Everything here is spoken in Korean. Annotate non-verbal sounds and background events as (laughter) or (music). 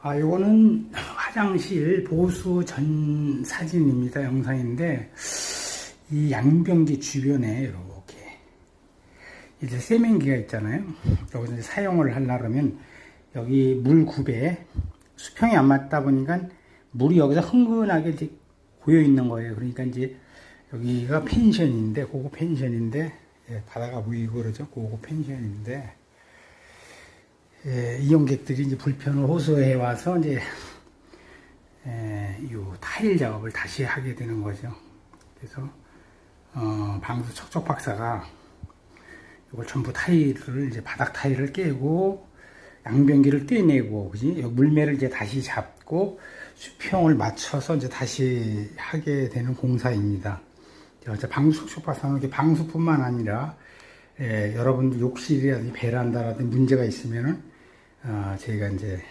아, 요거는 (laughs) 화장실 보수 전 사진입니다. 영상인데, 이 양변기 주변에 이렇게, 이제 세면기가 있잖아요. 여기서 이제 사용을 하려면, 여기 물 굽에 수평이 안 맞다 보니까 물이 여기서 흥건하게 이제 고여 있는 거예요. 그러니까 이제 여기가 펜션인데, 고급 펜션인데, 예, 바다가 보이고 그러죠. 고급 펜션인데, 예, 이용객들이 이제 불편을 호소해 와서 이제 예, 이 타일 작업을 다시 하게 되는 거죠. 그래서 어, 방수 척척 박사가 이걸 전부 타일을 이제 바닥 타일을 깨고 양변기를 떼내고 그지 물매를 이제 다시 잡고 수평을 맞춰서 이제 다시 하게 되는 공사입니다. 이제 방수 척척 박사는 이렇게 방수뿐만 아니라 예, 여러분들 욕실이라든지 베란다라든지 문제가 있으면은 어, 저희가 이제